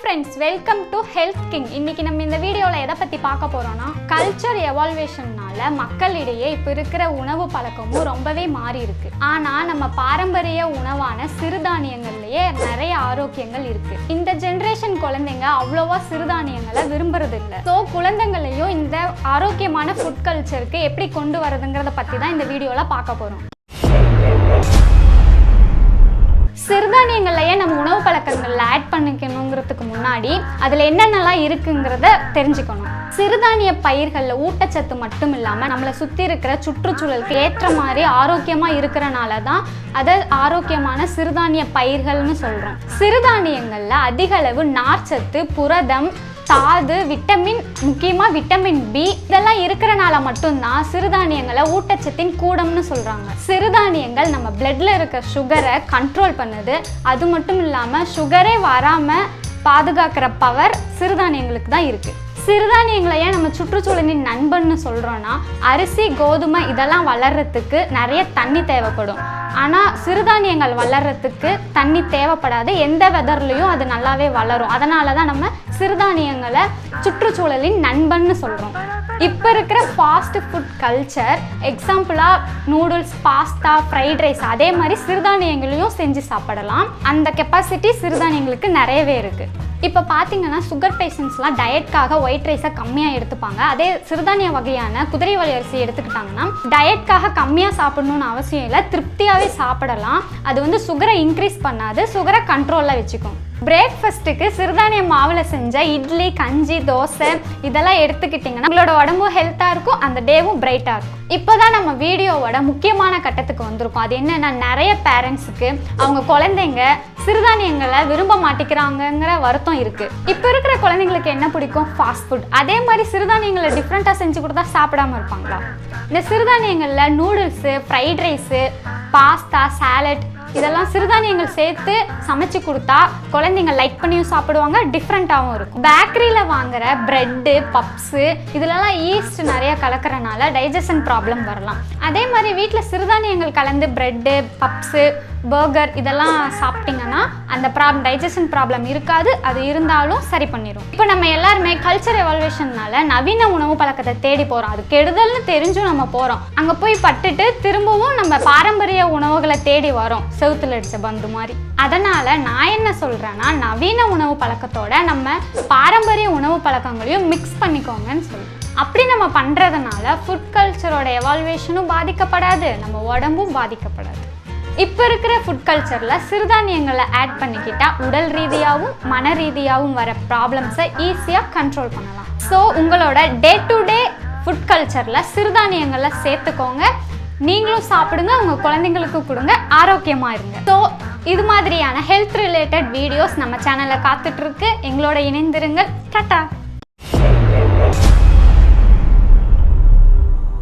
Friends welcome to health king இன்னைக்கு நம்ம இந்த வீடியோவில் எதை பற்றி பார்க்க போகிறோம்னா கல்ச்சர் எவால்வேஷன்னால மக்களிடையே இப்போ இருக்கிற உணவு பழக்கமும் ரொம்பவே மாறி இருக்கு. ஆனால் நம்ம பாரம்பரிய உணவான சிறுதானியங்கள்லயே நிறைய ஆரோக்கியங்கள் இருக்கு. இந்த ஜென்ரேஷன் குழந்தைங்க அவ்வளோவா சிறுதானியங்களை விரும்புறது இல்லை ஸோ குழந்தைங்களையும் இந்த ஆரோக்கியமான ஃபுட் கல்ச்சருக்கு எப்படி கொண்டு வரதுங்கிறத பற்றி தான் இந்த வீடியோவில் பார்க்க போகிறோம் சிறுதானியங்களையே நம்ம பழக்கங்களில் ஆட் பண்ணிக்கணுங்கிறதுக்கு முன்னாடி அதில் என்னென்னலாம் இருக்குங்கிறத தெரிஞ்சுக்கணும். சிறுதானிய பயிர்களில் ஊட்டச்சத்து மட்டும் இல்லாமல் நம்மளை சுற்றி இருக்கிற சுற்றுச்சூழலுக்கு ஏற்ற மாதிரி ஆரோக்கியமாக இருக்கிறனால தான் அதை ஆரோக்கியமான சிறுதானிய பயிர்கள்னு சொல்கிறோம் சிறுதானியங்களில் அதிகளவு நார்ச்சத்து புரதம் தாது விட்டமின் முக்கியமாக விட்டமின் பி இதெல்லாம் இருக்கிறனால மட்டும்தான் சிறுதானியங்களை ஊட்டச்சத்தின் கூடம்னு சொல்கிறாங்க சிறுதானியங்கள் நம்ம பிளட்ல இருக்க சுகரை கண்ட்ரோல் பண்ணுது. அது மட்டும் இல்லாமல் சுகரே வராமல் பாதுகாக்கிற பவர் சிறுதானியங்களுக்கு தான் இருக்குது சிறுதானியங்களை ஏன் நம்ம சுற்றுச்சூழலின் நண்பன்னு சொல்கிறோன்னா அரிசி கோதுமை இதெல்லாம் வளர்கிறதுக்கு நிறைய தண்ணி தேவைப்படும். ஆனால் சிறுதானியங்கள் வளர்கிறதுக்கு தண்ணி தேவைப்படாது. எந்த வெதர்லேயும் அது நல்லாவே வளரும். அதனால தான் நம்ம சிறுதானியங்களை சுற்றுச்சூழலின் நண்பன்னு சொல்கிறோம் இப்போ இருக்கிற ஃபாஸ்ட் ஃபுட் கல்ச்சர் எக்ஸாம்பிளாக நூடுல்ஸ் பாஸ்தா ஃப்ரைட் ரைஸ் அதே மாதிரி சிறுதானியங்களையும் செஞ்சு சாப்பிடலாம். அந்த கெப்பாசிட்டி சிறுதானியங்களுக்கு நிறையவே இருக்குது இப்போ பார்த்தீங்கன்னா சுகர் பேஷண்ட்ஸ்லாம் டயட்காக ஒயிட் ரைஸை கம்மியாக எடுத்துப்பாங்க. அதே சிறுதானிய வகையான குதிரைவாலி அரிசி எடுத்துக்கிட்டாங்கன்னா டயட்காக கம்மியாக சாப்பிடணும்னு அவசியம் இல்லை திருப்தியாகவே சாப்பிடலாம். அது வந்து சுகரை இன்க்ரீஸ் பண்ணாது சுகரை கண்ட்ரோலில் வச்சுக்கும். பிரேக்ஃபஸ்ட்டுக்கு சிறுதானிய மாவில் செஞ்ச இட்லி கஞ்சி தோசை இதெல்லாம் எடுத்துக்கிட்டிங்கன்னா உங்களோட உடம்பும் ஹெல்த்தாக இருக்கும் அந்த டேவும் பிரைட்டாக இருக்கும். இப்போ தான் நம்ம வீடியோவோட முக்கியமான கட்டத்துக்கு வந்திருக்கோம். அது என்னென்னா நிறைய பேரண்ட்ஸுக்கு அவங்க குழந்தைங்க சிறுதானியங்களை விரும்ப மாட்டேங்கிறாங்கங்கிற வருத்தம் இருக்குது இப்போ இருக்கிற குழந்தைங்களுக்கு என்ன பிடிக்கும்? ஃபாஸ்ட் ஃபுட் அதே மாதிரி சிறுதானியங்களை டிஃப்ரெண்ட்டாக செஞ்சு கொடுத்தா சாப்பிடாம இருப்பாங்களா? இந்த சிறுதானியங்களில் noodles fried rice pasta salad இதெல்லாம் சிறுதானியங்கள் சேர்த்து சமைச்சு கொடுத்தா குழந்தைங்க லைக் பண்ணியும் சாப்பிடுவாங்க டிஃப்ரெண்ட்டாகவும் இருக்கும். பேக்கரியில் வாங்குற ப்ரெட்டு பப்ஸு இதுலலாம் ஈஸ்ட் நிறைய கலக்கிறனால டைஜஷன் ப்ராப்ளம் வரலாம். அதே மாதிரி வீட்டில் சிறுதானியங்கள் கலந்து ப்ரெட்டு பப்ஸு பர்கர் இதெல்லாம் சாப்பிட்டீங்கன்னா அந்த ப்ராப்ளம் டைஜஷன் ப்ராப்ளம் இருக்காது. அது இருந்தாலும் சரி பண்ணிடும் இப்போ நம்ம எல்லாருமே கல்ச்சர் எவால்வேஷன்னால நவீன உணவு பழக்கத்தை தேடி போகிறோம் அது கெடுதல்னு தெரிஞ்சும் நம்ம போகிறோம் அங்கே போய் பட்டுட்டு திரும்பவும் நம்ம பாரம்பரிய உணவுகளை தேடி வரோம். செவுத்துல அடித்த பந்து மாதிரி. அதனால் நான் என்ன சொல்கிறேன்னா நவீன உணவு பழக்கத்தோட நம்ம பாரம்பரிய உணவு பழக்கங்களையும் மிக்ஸ் பண்ணிக்கோங்கன்னு சொல்லுவேன் அப்படி நம்ம பண்ணுறதுனால ஃபுட் கல்ச்சரோட எவால்வேஷனும் பாதிக்கப்படாது. நம்ம உடம்பும் பாதிக்கப்படாது. இப்போ இருக்கிற ஃபுட் கல்ச்சரில் சிறுதானியங்களை ஆட் பண்ணிக்கிட்டால் உடல் ரீதியாகவும் மன ரீதியாகவும் வர ப்ராப்ளம்ஸை ஈஸியாக கண்ட்ரோல் பண்ணலாம். ஸோ உங்களோட டே டு டே ஃபுட் கல்ச்சரில் சிறுதானியங்களை சேர்த்துக்கோங்க. நீங்களும் சாப்பிடுங்க உங்கள் குழந்தைங்களுக்கு கொடுங்க ஆரோக்கியமாக இருங்க. ஸோ இது மாதிரியான ஹெல்த் ரிலேட்டட் வீடியோஸ் நம்ம சேனலில் காத்துட்ருக்கு எங்களோட இணைந்திருங்கள். டட்டா!